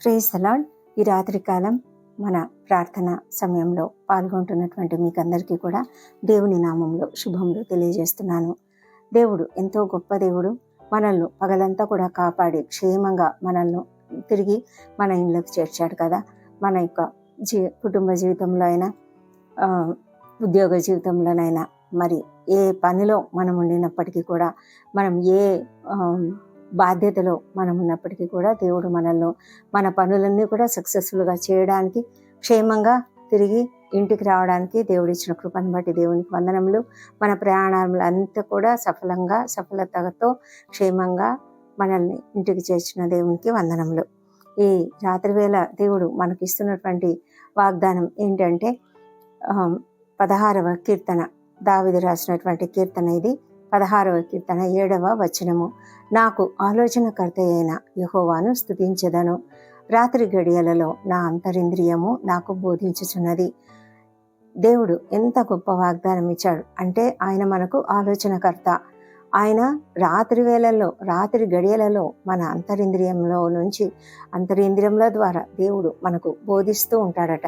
Praise the Lord ఈ రాత్రికాలం మన ప్రార్థన సమయంలో పాల్గొంటున్నటువంటి మీకందరికీ కూడా దేవుని నామంలో శుభములు తెలియజేస్తున్నాను. దేవుడు ఎంతో గొప్ప దేవుడు. మనల్ని పగలంతా కూడా కాపాడి క్షేమంగా మనల్ని తిరిగి మన ఇంట్లోకి చేర్చాడు కదా. మన యొక్క జీ కుటుంబ జీవితంలో అయినా ఉద్యోగ జీవితంలోనైనా మరి ఏ పనిలో మనం ఉండినప్పటికీ కూడా మనం ఏ బాధ్యతలో మనం ఉన్నప్పటికీ కూడా దేవుడు మనల్ని మన పనులన్నీ కూడా సక్సెస్ఫుల్గా చేయడానికి క్షేమంగా తిరిగి ఇంటికి రావడానికి దేవుడు ఇచ్చిన కృపను బట్టి దేవునికి వందనములు. మన ప్రయాణాలు అంతా కూడా సఫలంగా సఫలతతో క్షేమంగా మనల్ని ఇంటికి చేర్చిన దేవునికి వందనములు. ఈ రాత్రి వేళ దేవుడు మనకి ఇస్తున్నటువంటి వాగ్దానం ఏంటంటే పదహారవ కీర్తన. దావిది రాసినటువంటి కీర్తన ఇది. పదహారవ కీర్తన ఏడవ వచనము. నాకు ఆలోచనకర్త అయిన యహోవాను స్థుతించదను రాత్రి గడియలలో నా అంతరింద్రియము నాకు బోధించుచున్నది. దేవుడు ఎంత గొప్ప వాగ్దానం ఇచ్చాడు అంటే ఆయన మనకు ఆలోచనకర్త. ఆయన రాత్రి వేళల్లో రాత్రి గడియలలో మన అంతరింద్రియంలో నుంచి అంతరింద్రియంల ద్వారా దేవుడు మనకు బోధిస్తూ ఉంటాడట.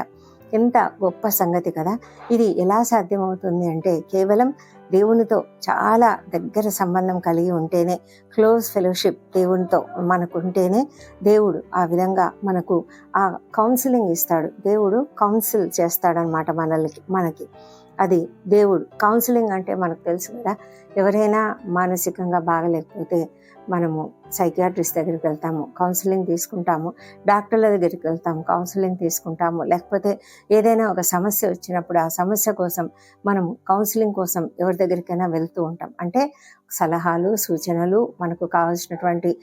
ఎంత గొప్ప సంగతి కదా? ఇది ఎలా సాధ్యమవుతుంది అంటే కేవలం దేవునితో చాలా దగ్గర సంబంధం కలిగి ఉంటేనే క్లోజ్ ఫెలోషిప్ దేవునితో మనకు ఉంటేనే దేవుడు ఆ విధంగా మనకు ఆ కౌన్సిలింగ్ ఇస్తాడు. దేవుడు కౌన్సిల్ చేస్తాడనమాట మనల్ని మనకి. అది దేవుడు కౌన్సిలింగ్ అంటే మనకు తెలుసు కదా? ఎవరైనా మానసికంగా బాగలేకపోతే మనము సైకియాట్రిస్ట్ దగ్గరికి వెళ్తాము కౌన్సిలింగ్ తీసుకుంటాము డాక్టర్ల దగ్గరికి వెళ్తాము కౌన్సిలింగ్ తీసుకుంటాము. లేకపోతే ఏదైనా ఒక సమస్య వచ్చినప్పుడు ఆ సమస్య కోసం మనం కౌన్సిలింగ్ కోసం ఎవరి దగ్గరికైనా వెళ్తూ ఉంటాం. అంటే సలహాలు సూచనలు మనకు కావాల్సినటువంటి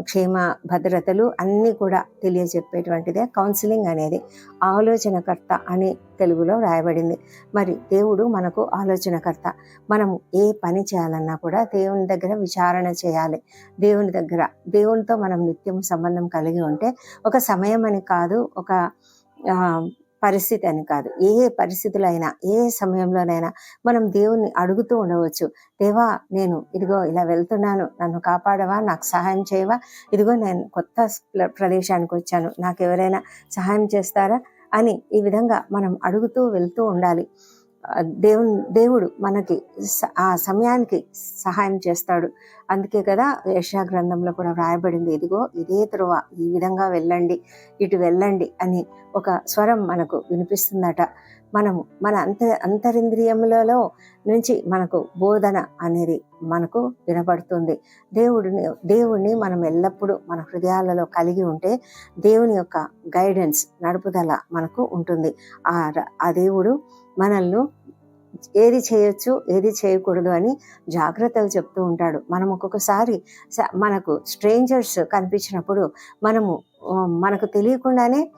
క్షేమ భద్రతలు అన్నీ కూడా తెలియజెప్పేటువంటిదే కౌన్సిలింగ్ అనేది. ఆలోచనకర్త అని తెలుగులో రాయబడింది. మరి దేవుడు మనకు ఆలోచనకర్త. మనము ఏ పని చేయాలన్నా కూడా దేవుని దగ్గర విచారణ చేయాలి. దేవుని దగ్గర దగ్గర. దేవునితో మనం నిత్యం సంబంధం కలిగి ఉంటే ఒక సమయం అని కాదు ఒక పరిస్థితి అని కాదు. ఏ ఏ పరిస్థితులు అయినా ఏ సమయంలోనైనా మనం దేవుణ్ణి అడుగుతూ ఉండవచ్చు. దేవా నేను ఇదిగో ఇలా వెళ్తున్నాను. నన్ను కాపాడవా? నాకు సహాయం చేయవా? ఇదిగో నేను కొత్త ప్ర- ప్రదేశానికి వచ్చాను. నాకు ఎవరైనా సహాయం చేస్తారా? అని ఈ విధంగా మనం అడుగుతూ వెళ్తూ ఉండాలి. దేవుని దేవుడు మనకి స- ఆ సమయానికి సహాయం చేస్తాడు. అందుకే కదా యెషయా గ్రంథంలో కూడా వ్రాయబడింది ఇదిగో ఇదే త్రోవ ఈ విధంగా వెళ్ళండి ఇటు వెళ్ళండి అని ఒక స్వరం మనకు వినిపిస్తుందట. మనము మన అంత అంతరింద్రియములలో నుంచి మనకు బోధన అనేది మనకు వినపడుతుంది. దేవుడిని దేవుణ్ణి మనం ఎల్లప్పుడూ మన హృదయాలలో కలిగి ఉంటే దేవుని యొక్క గైడెన్స్ నడుపుదల మనకు ఉంటుంది. ఆ ర- ఆ దేవుడు మనల్ని ఏది చేయొచ్చు ఏది చేయకూడదు అని జాగ్రత్తలు చెప్తూ ఉంటాడు. మనం ఒక్కొక్కసారి స- మనకు స్ట్రేంజర్స్ కనిపించినప్పుడు మనము మనకు తెలియకుండానే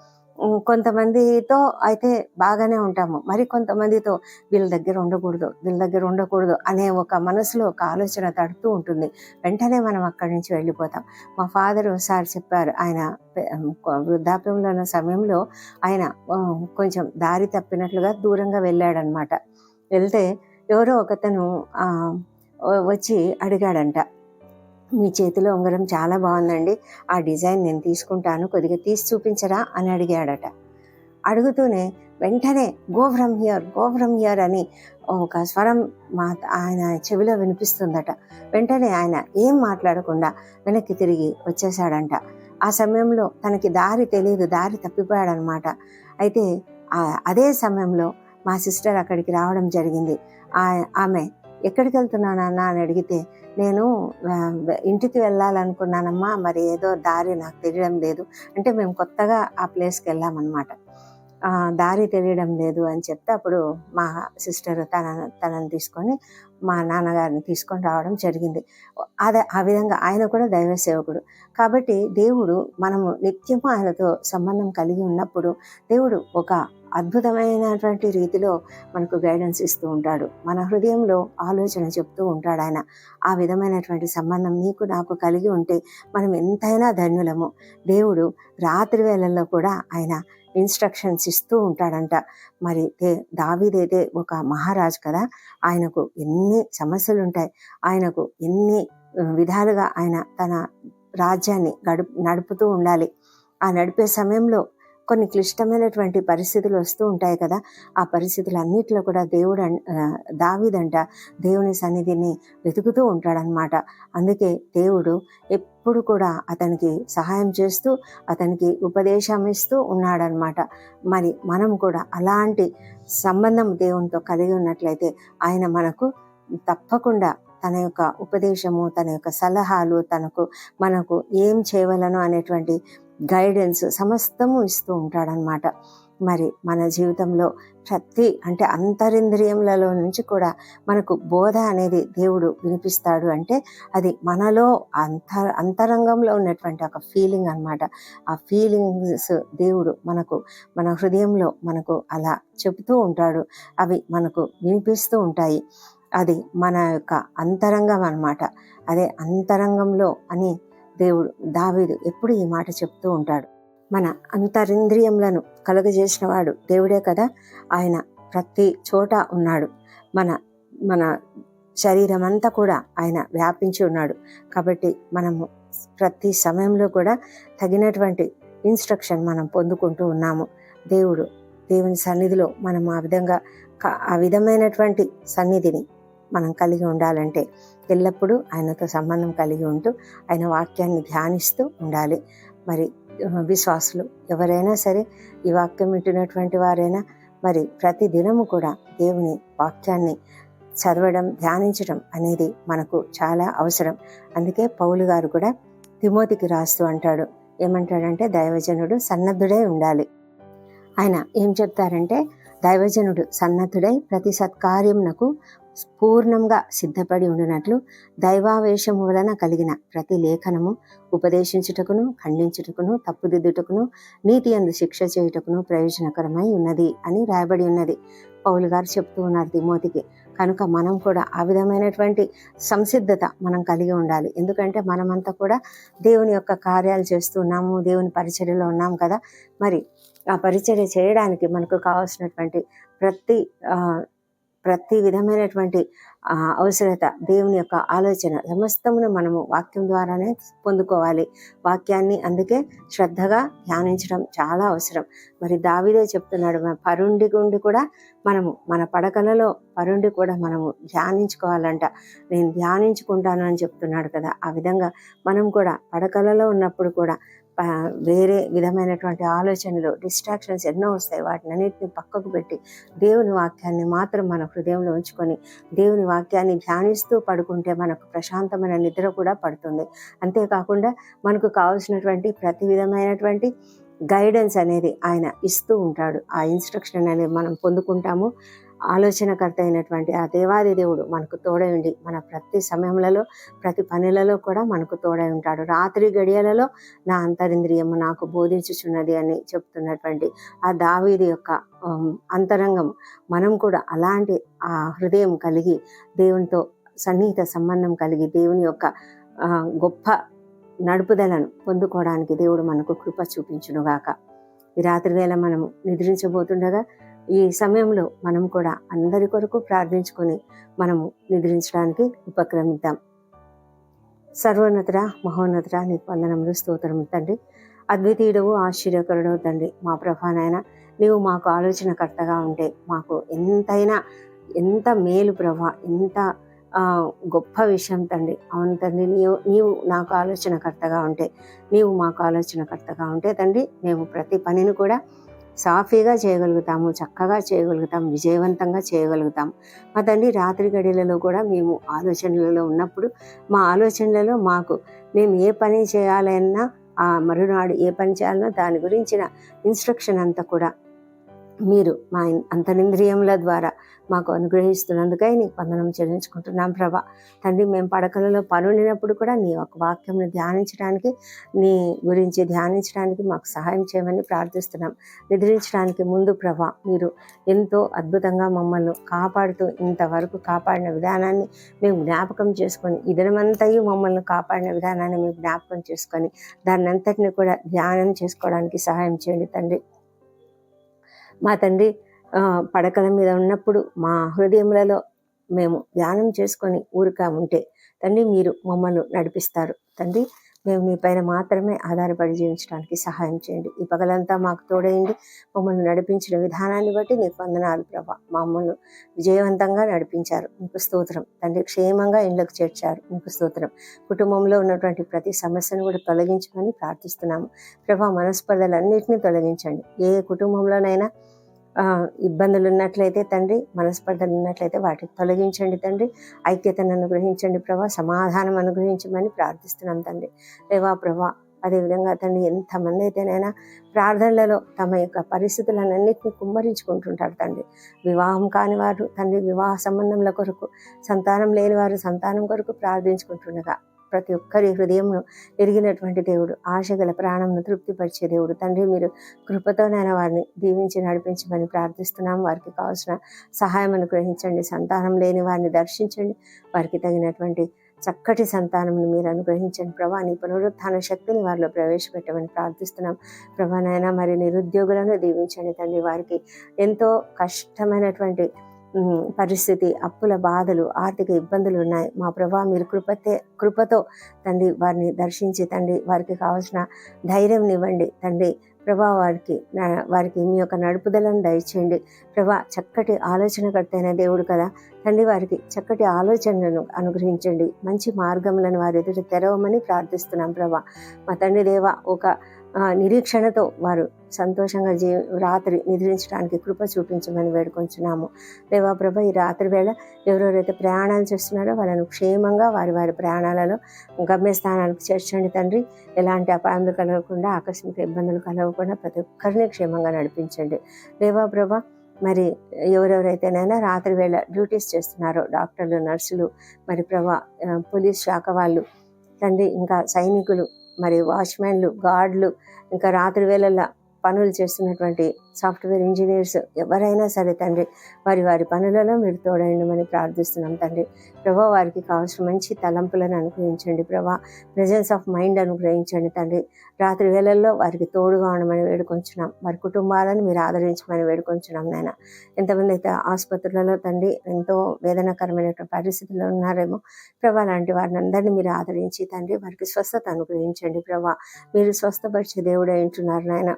కొంతమందితో అయితే బాగానే ఉంటాము. మరి కొంతమందితో వీళ్ళ దగ్గర ఉండకూడదు వీళ్ళ దగ్గర ఉండకూడదు అనే ఒక మనసులో ఒక ఆలోచన తడుతూ ఉంటుంది. వెంటనే మనం అక్కడి నుంచి వెళ్ళిపోతాం. మా ఫాదర్ ఒకసారి చెప్పారు ఆయన వృద్ధాప్యంలో ఉన్న సమయంలో ఆయన కొంచెం దారి తప్పినట్లుగా దూరంగా వెళ్ళాడనమాట వెళ్తే ఎవరో ఒకతను వచ్చి అడిగాడంట మీ చేతిలో ఉంగరం చాలా బాగుందండి. ఆ డిజైన్ నేను తీసుకుంటాను కొద్దిగా తీసి చూపించరా అని అడిగాడట. అడుగుతూనే వెంటనే go from here go from here అని ఒక స్వరం మా ఆయన చెవిలో వినిపిస్తుందట. వెంటనే ఆయన ఏం మాట్లాడకుండా వెనక్కి తిరిగి వచ్చేసాడంట ఆ సమయంలో తనకి దారి తెలియదు దారి తప్పిపోయాడనమాట. అయితే అదే సమయంలో మా సిస్టర్ అక్కడికి రావడం జరిగింది. ఆ- ఆమె ఎక్కడికి వెళ్తున్నానన్నా అని అడిగితే నేను ఇంటికి వెళ్ళాలనుకున్నానమ్మా మరి ఏదో దారి నాకు తెలియడం లేదు. అంటే మేము కొత్తగా ఆ ప్లేస్కి వెళ్ళామన్నమాట. దారి తెలియడం లేదు అని చెప్తే అప్పుడు మా సిస్టర్ తన తనని తీసుకొని మా నాన్నగారిని తీసుకొని రావడం జరిగింది. అదే ఆ విధంగా ఆయన కూడా దైవ సేవకుడు. కాబట్టి దేవుడు మనము నిత్యము ఆయనతో సంబంధం కలిగి ఉన్నప్పుడు దేవుడు ఒక అద్భుతమైనటువంటి రీతిలో మనకు గైడెన్స్ ఇస్తూ ఉంటాడు. మన హృదయంలో ఆలోచన చెప్తూ ఉంటాడు ఆయన. ఆ విధమైనటువంటి సంబంధం నీకు నాకు కలిగి ఉంటే మనం ఎంతైనా ధన్యులము. దేవుడు రాత్రి వేళల్లో కూడా ఆయన ఇన్స్ట్రక్షన్స్ ఇస్తూ ఉంటాడంట. మరి దే- దావీదైతే ఒక మహారాజు కదా. ఆయనకు ఎన్ని సమస్యలు ఉంటాయి ఆయనకు ఎన్ని విధాలుగా ఆయన తన రాజ్యాన్ని గడుపు నడుపుతూ ఉండాలి. ఆ నడిపే సమయంలో కొన్ని క్లిష్టమైనటువంటి పరిస్థితులు వస్తూ ఉంటాయి కదా. ఆ పరిస్థితులన్నిటిలో కూడా దేవుడు దావిదంట దేవుని సన్నిధిని వెతుకుతూ ఉంటాడనమాట అందుకే దేవుడు ఎప్పుడు కూడా అతనికి సహాయం చేస్తూ అతనికి ఉపదేశం ఇస్తూ ఉన్నాడనమాట మరి మనం కూడా అలాంటి సంబంధం దేవునితో కలిగి ఉన్నట్లయితే ఆయన మనకు తప్పకుండా తన యొక్క ఉపదేశము తన యొక్క సలహాలు తనకు మనకు ఏం చేయవలను అనేటువంటి గైడెన్స్ సమస్తము ఇస్తూ ఉంటాడనమాట మరి మన జీవితంలో ప్రతి అంటే అంతరింద్రియములలో నుంచి కూడా మనకు బోధ అనేది దేవుడు వినిపిస్తాడు అంటే అది మనలో అంత అంతరంగంలో ఉన్నటువంటి ఒక ఫీలింగ్ అన్నమాట. ఆ ఫీలింగ్స్ దేవుడు మనకు మన హృదయంలో మనకు అలా చెబుతూ ఉంటాడు. అవి మనకు వినిపిస్తూ ఉంటాయి. అది మన యొక్క అంతరంగం అన్నమాట. అదే అంతరంగంలో అని దేవుడు దావీదు ఎప్పుడు ఈ మాట చెప్తూ ఉంటాడు. మన అంతరింద్రియములను కలుగజేసిన వాడు దేవుడే కదా? ఆయన ప్రతి చోట ఉన్నాడు. మన మన శరీరం అంతా కూడా ఆయన వ్యాపించి ఉన్నాడు. కాబట్టి మనము ప్రతి సమయంలో కూడా తగినటువంటి ఇన్స్ట్రక్షన్ మనం పొందుకుంటూ ఉన్నాము. దేవుడు దేవుని సన్నిధిలో మనం ఆ విధంగా ఆ విధమైనటువంటి సన్నిధిని మనం కలిగి ఉండాలంటే ఎల్లప్పుడూ ఆయనతో సంబంధం కలిగి ఉంటూ ఆయన వాక్యాన్ని ధ్యానిస్తూ ఉండాలి. మరి విశ్వాసులు ఎవరైనా సరే ఈ వాక్యం వింటున్నటువంటి వారైనా మరి ప్రతి దినము కూడా దేవుని వాక్యాన్ని చదవడం ధ్యానించడం అనేది మనకు చాలా అవసరం. అందుకే పౌలు గారు కూడా తిమోతికి రాస్తూ అంటాడు. ఏమంటాడంటే దైవజనుడు సన్నద్ధుడై ఉండాలి. ఆయన ఏం చెప్తారంటే దైవజనుడు సన్నద్ధుడై ప్రతి సత్కార్యంనకు పూర్ణంగా సిద్ధపడి ఉండినట్లు దైవావేశము వలన కలిగిన ప్రతి లేఖనము ఉపదేశించుటకును ఖండించుటకును తప్పుదిద్దుటకును నీతి అందు శిక్ష చేయుటకును ప్రయోజనకరమై ఉన్నది అని రాయబడి ఉన్నది. పౌలు గారు చెప్తూ ఉన్నారు తిమోతికి. కనుక మనం కూడా ఆ విధమైనటువంటి సంసిద్ధత మనం కలిగి ఉండాలి. ఎందుకంటే మనమంతా కూడా దేవుని యొక్క కార్యాలు చేస్తూ ఉన్నాము దేవుని పరిచర్యలో ఉన్నాం కదా. మరి ఆ పరిచర్య చేయడానికి మనకు కావాల్సినటువంటి ప్రతి ప్రతి విధమైనటువంటి అవసరత దేవుని యొక్క ఆలోచన సమస్తమును మనము వాక్యం ద్వారానే పొందుకోవాలి. వాక్యాన్ని అందుకే శ్రద్ధగా ధ్యానించడం చాలా అవసరం. మరి దావిదే చెప్తున్నాడు మన పరుండి గుండి కూడా మనము మన పడకలలో పరుండి కూడా మనము ధ్యానించుకోవాలంట. నేను ధ్యానించుకుంటాను అని చెప్తున్నాడు కదా. ఆ విధంగా మనం కూడా పడకలలో ఉన్నప్పుడు కూడా వేరే విధమైనటువంటి ఆలోచనలు డిస్ట్రాక్షన్స్ ఎన్నో వస్తాయి. వాటిని అన్నింటిని పక్కకు పెట్టి దేవుని వాక్యాన్ని మాత్రం మన హృదయంలో ఉంచుకొని దేవుని వాక్యాన్ని ధ్యానిస్తూ పడుకుంటే మనకు ప్రశాంతమైన నిద్ర కూడా పడుతుంది. అంతేకాకుండా మనకు కావాల్సినటువంటి ప్రతి విధమైనటువంటి గైడెన్స్ అనేది ఆయన ఇస్తూ ఉంటాడు. ఆ ఇన్స్ట్రక్షన్ అనేది మనం పొందుకుంటాము. ఆలోచనకర్త అయినటువంటి ఆ దేవాది దేవుడు మనకు తోడై ఉండి మన ప్రతి సమయంలో ప్రతి పనులలో కూడా మనకు తోడై ఉంటాడు. రాత్రి గడియలలో నా అంతరింద్రియము నాకు బోధించుచున్నది అని చెప్తున్నటువంటి ఆ దావీది యొక్క అంతరంగం. మనం కూడా అలాంటి ఆ హృదయం కలిగి దేవునితో సన్నిహిత సంబంధం కలిగి దేవుని యొక్క గొప్ప నడుపుదలను పొందుకోవడానికి దేవుడు మనకు కృప చూపించునుగాక. ఈ రాత్రి వేళ మనము నిద్రించబోతుండగా ఈ సమయంలో మనం కూడా అందరి కొరకు ప్రార్థించుకొని మనము నిద్రించడానికి ఉపక్రమిద్దాం. సర్వోన్నతుడ మహోన్నతుడ నీకు వందనములు స్తోత్రము తండ్రి. అద్వితీయుడవు ఆశ్చర్యకరుడవు తండ్రి. మా ప్రభానైనా నీవు మాకు ఆలోచనకర్తగా ఉంటే మాకు ఎంతైనా ఎంత మేలు ప్రభా ఎంత గొప్ప విషయం తండ్రి. అవును తండ్రి నీవు నీవు నాకు ఆలోచనకర్తగా ఉంటే నీవు మాకు ఆలోచనకర్తగా ఉంటే తండ్రి మేము ప్రతి పనిని కూడా సాఫీగా చేయగలుగుతాము చక్కగా చేయగలుగుతాం విజయవంతంగా చేయగలుగుతాం. మా తండ్రి రాత్రి గడియలలో కూడా మేము ఆలోచనలలో ఉన్నప్పుడు మా ఆలోచనలలో మాకు మేము ఏ పని చేయాలన్నా ఆ మరునాడు ఏ పని చేయాలన్నా దాని గురించిన ఇన్స్ట్రక్షన్ అంతా కూడా మీరు మా ఇన్- అంతరింద్రియముల ద్వారా మాకు అనుగ్రహిస్తున్నందుకై నీకు వందనం చెల్లించుకుంటున్నాం ప్రభా. తండ్రి మేము పడకలలో పనుండినప్పుడు కూడా నీ యొక్క వాక్యంని ధ్యానించడానికి నీ గురించి ధ్యానించడానికి మాకు సహాయం చేయమని ప్రార్థిస్తున్నాం. నిద్రించడానికి ముందు ప్రభా మీరు ఎంతో అద్భుతంగా మమ్మల్ని కాపాడుతూ ఇంతవరకు కాపాడిన విధానాన్ని మేము జ్ఞాపకం చేసుకొని ఇదనమంతయు మమ్మల్ని కాపాడిన విధానాన్ని మేము జ్ఞాపకం చేసుకొని దాన్ని అంతటిని కూడా ధ్యానం చేసుకోవడానికి సహాయం చేయండి తండ్రి. మా తండ్రి పడకల మీద ఉన్నప్పుడు మా హృదయములలో మేము ధ్యానం చేసుకొని ఊరిక ఉంటే తండ్రి మీరు మమ్మల్ని నడిపిస్తారు. తండ్రి మేము మీ పైన మాత్రమే ఆధారపడి జీవించడానికి సహాయం చేయండి. ఈ పగలంతా మాకు తోడైంది మమ్మల్ని నడిపించిన విధానాన్ని బట్టి నీకు వందనాలు ప్రభా. మమ్మల్ని విజయవంతంగా నడిపించారు. మీకు స్తోత్రం. తండ్రి క్షేమంగా ఇండ్లకు చేర్చారు. మీకు స్తోత్రం. కుటుంబంలో ఉన్నటువంటి ప్రతి సమస్యను కూడా తొలగించమని ప్రార్థిస్తున్నాము. ప్రభా మనస్పర్ధలన్నింటినీ తొలగించండి. ఏ కుటుంబంలోనైనా ఇబ్బందులు ఉన్నట్లయితే తండ్రి మనస్పర్ధలు ఉన్నట్లయితే వాటిని తొలగించండి తండ్రి. ఐక్యతను అనుగ్రహించండి ప్రభా సమాధానం అనుగ్రహించమని ప్రార్థిస్తున్నాం తండ్రి. రేవా ప్రభా అదేవిధంగా తండ్రి ఎంతమంది అయితేనైనా ప్రార్థనలలో తమ యొక్క పరిస్థితులన్నింటినీ కుమ్మరించుకుంటుంటారు తండ్రి. వివాహం కాని వారు తండ్రి వివాహ సంబంధంల కొరకు సంతానం లేని వారు సంతానం కొరకు ప్రార్థించుకుంటుండగా ప్రతి ఒక్కరి హృదయంను ఎరిగినటువంటి దేవుడు. ఆశగల ప్రాణంను తృప్తిపరిచే దేవుడు. తండ్రి మీరు కృపతోనైనా వారిని దీవించి నడిపించమని ప్రార్థిస్తున్నాం. వారికి కావాల్సిన సహాయం అనుగ్రహించండి. సంతానం లేని వారిని దర్శించండి. వారికి తగినటువంటి చక్కటి సంతానంను మీరు అనుగ్రహించండి. ప్రభా నీ పునరుత్థాన శక్తిని వారిలో ప్రవేశపెట్టమని ప్రార్థిస్తున్నాం. ప్రభా నాయన మరి నిరుద్యోగులను దీవించండి తండ్రి. వారికి ఎంతో కష్టమైనటువంటి పరిస్థితి అప్పుల బాధలు ఆర్థిక ఇబ్బందులు ఉన్నాయి. మా ప్రభా మీరు కృపతే కృపతో తండ్రి వారిని దర్శించి తండ్రి వారికి కావాల్సిన ధైర్యం ఇవ్వండి. తండ్రి ప్రభా వారికి వారికి మీ యొక్క నడుపుదలను దయచేయండి. ప్రభా చక్కటి ఆలోచనకర్తైన దేవుడు కదా. తండ్రి వారికి చక్కటి ఆలోచనలను అనుగ్రహించండి. మంచి మార్గములను వారి ఎదుట తెరవమని ప్రార్థిస్తున్నాం ప్రభా. మా తండ్రి దేవ ఒక నిరీక్షణతో వారు సంతోషంగా జీ రాత్రి నిద్రించడానికి కృప చూపించమని వేడుకొంచున్నాము. దేవా ప్రభ ఈ రాత్రి వేళ ఎవరెవరైతే ప్రయాణాలు చేస్తున్నారో వాళ్ళను క్షేమంగా వారి వారి ప్రయాణాలలో గమ్యస్థానానికి చేర్చండి తండ్రి. ఎలాంటి అపాయములు కలగకుండా ఆకస్మిక ఇబ్బందులు కలగకుండా ప్రతి ఒక్కరిని క్షేమంగా నడిపించండి. దేవా ప్రభ మరి ఎవరెవరైతేనైనా రాత్రి వేళ డ్యూటీస్ చేస్తున్నారో డాక్టర్లు నర్సులు మరి ప్రభా పోలీస్ శాఖ వాళ్ళు తండ్రి ఇంకా సైనికులు మరియు వాచ్మెన్లు గార్డులు ఇంకా రాత్రి వేళల్లో పనులు చేస్తున్నటువంటి సాఫ్ట్వేర్ ఇంజనీర్స్ ఎవరైనా సరే తండ్రి వారి వారి పనులలో మీరు తోడైండమని ప్రార్థిస్తున్నాం తండ్రి. ప్రభా వారికి కావాల్సిన మంచి తలంపులను అనుగ్రహించండి ప్రభా. ప్రెజెన్స్ ఆఫ్ మైండ్ అనుగ్రహించండి తండ్రి. రాత్రి వేళల్లో వారికి తోడుగా ఉండమని వేడుకొంచున్నాం. వారి కుటుంబాలను మీరు ఆదరించమని వేడుకొంచున్నాం నాయన. ఎంతమంది అయితే ఆసుపత్రులలో తండ్రి ఎంతో వేదనకరమైనటువంటి పరిస్థితుల్లో ఉన్నారేమో ప్రభా లాంటి వారిని అందరినీ మీరు ఆదరించి తండ్రి వారికి స్వస్థత అనుగ్రహించండి ప్రభా. మీరు స్వస్థపరిచే దేవుడే ఉంటున్నారు నాయన.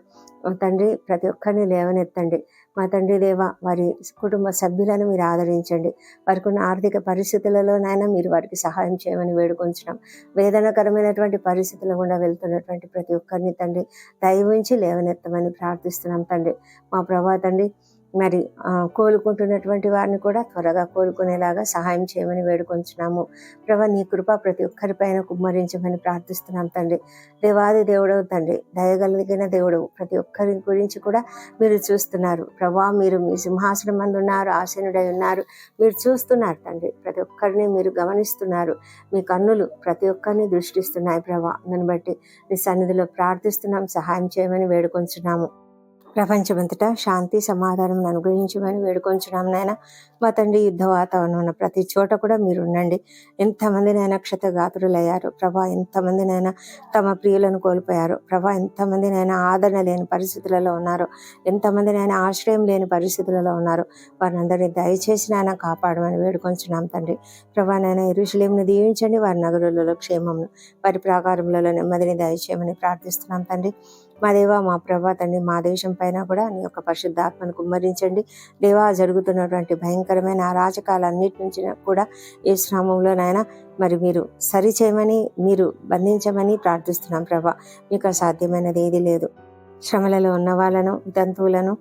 తండ్రి ప్రతి ఒక్కరిని లేవనెత్తండి. మా తండ్రి దేవ వారి కుటుంబ సభ్యులను మీరు ఆదరించండి. వారికి ఉన్న ఆర్థిక పరిస్థితులలోనైనా మీరు వారికి సహాయం చేయమని వేడుకొంచడం వేదనకరమైనటువంటి పరిస్థితుల గుండా వెళ్తున్నటువంటి ప్రతి ఒక్కరిని తండ్రి దయవించి లేవనెత్తమని ప్రార్థిస్తున్నాం తండ్రి. మా ప్రభా తండ్రి మరి కోలుకుంటున్నటువంటి వారిని కూడా త్వరగా కోలుకునేలాగా సహాయం చేయమని వేడుకొంచున్నాము. ప్రభా నీ కృప ప్రతి ఒక్కరిపైన కుమ్మరించమని ప్రార్థిస్తున్నాం తండ్రి. దేవాది దేవుడవు తండ్రి దయగలిగిన దేవుడు ప్రతి ఒక్కరి గురించి కూడా మీరు చూస్తున్నారు. ప్రభా మీరు మీ సింహాసనం మందు ఉన్నారు ఆసీనుడై ఉన్నారు. మీరు చూస్తున్నారు తండ్రి ప్రతి ఒక్కరిని మీరు గమనిస్తున్నారు. మీ కన్నులు ప్రతి ఒక్కరిని దృష్టిస్తున్నాయి ప్రభా. దాన్ని బట్టి మీ సన్నిధిలో ప్రార్థిస్తున్నాం సహాయం చేయమని వేడుకొంచున్నాము. ప్రపంచమంతటా శాంతి సమాధానం అనుగ్రహించమని వేడుకొంచున్నాం నాయన. మా తండ్రి యుద్ధ వాతావరణం ఉన్న ప్రతి చోట కూడా మీరు ఉండండి ఎంతమంది నైనా క్షతగాతురులయ్యారు ప్రభా ఎంతమంది నైనా తమ ప్రియులను కోల్పోయారు ప్రభా ఎంతమంది నైనా ఆదరణ లేని పరిస్థితులలో ఉన్నారు ఎంతమంది నైనా ఆశ్రయం లేని పరిస్థితులలో ఉన్నారు వారిని అందరినీ దయచేసి నాయన కాపాడమని వేడుకొంచున్నాం తండ్రి. ప్రభా నాయన ఇరుషులేమును దీవించండి వారి నగరులలో క్షేమమును వారి ప్రాకారములలో నెమ్మదిని దయచేయమని ప్రార్థిస్తున్నాం తండ్రి. మా దేవ మా ప్రభా తండ్రి మా దేశం పైన కూడా నీ యొక్క పరిశుద్ధాత్మను కుమ్మరించండి. దేవా జరుగుతున్నటువంటి భయంకరమైన అరాచకాలన్నిటి నుంచి కూడా ఈ శ్రామంలో నాయన మరి మీరు సరి చేయమని మీరు బంధించమని ప్రార్థిస్తున్నాం ప్రభా. మీకు అసాధ్యమైనది ఏది లేదు. శ్రమలలో ఉన్న వాళ్ళను జంతువులను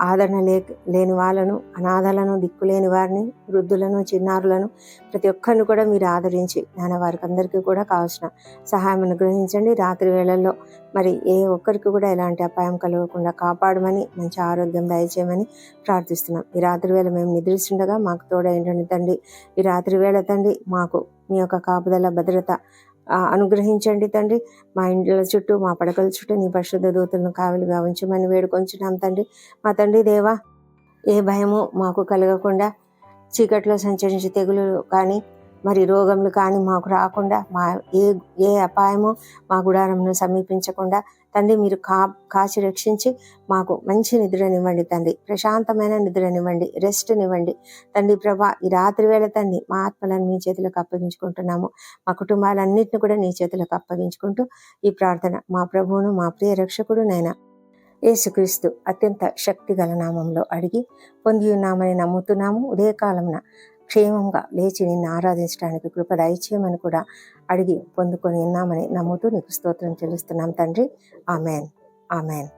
ఆదరణ లే లేని వాళ్ళను అనాథలను దిక్కులేని వారిని వృద్ధులను చిన్నారులను ప్రతి ఒక్కరిని కూడా మీరు ఆదరించి నాన్న వారికి అందరికీ కూడా కావాల్సిన సహాయం అనుగ్రహించండి. రాత్రి వేళల్లో మరి ఏ ఒక్కరికి కూడా ఎలాంటి అపాయం కలగకుండా కాపాడమని మంచి ఆరోగ్యం దయచేయమని ప్రార్థిస్తున్నాం. ఈ రాత్రి వేళ మేము నిద్రిస్తుండగా మాకు తోడ ఏంటండి తండ్రి. ఈ రాత్రి వేళ తండ్రి మాకు మీ యొక్క కాపుదల భద్రత అనుగ్రహించండి తండ్రి. మా ఇండ్ల చుట్టూ మా పడకల చుట్టూ నీ పరిశుద్ధ దూతలను కావలి గావించమని వేడుకొంచున్నాం తండ్రి. మా తండ్రి దేవా ఏ భయము మాకు కలగకుండా చీకట్లో సంచరించి తెగులు కానీ మరి రోగములు కానీ మాకు రాకుండా మా ఏ ఏ అపాయము మా గుడారంను సమీపించకుండా తండ్రి మీరు కా కాచి రక్షించి మాకు మంచి నిద్రనివ్వండి తండ్రి. ప్రశాంతమైన నిద్రనివ్వండి రెస్ట్నివ్వండి తండ్రి ప్రభా ఈ రాత్రి వేళ తండ్రి మా ఆత్మలను మీ చేతులకు అప్పగించుకుంటున్నాము. మా కుటుంబాలన్నింటిని కూడా నీ చేతులకు అప్పగించుకుంటూ ఈ ప్రార్థన మా ప్రభువును మా ప్రియ రక్షకుడు నైనా యేసుక్రీస్తు అత్యంత శక్తిగల నామంలో అడిగి పొంది ఉన్నామని నమ్ముతున్నాము. ఉదయకాలమున క్షేమంగా లేచి నిన్ను ఆరాధించడానికి కృప దయచేయమని కూడా అడిగి పొందుకొని ఉన్నామని నమ్ముతూ నీకు స్తోత్రం చెల్లిస్తున్నాం తండ్రి. ఆమెన్. ఆమెన్.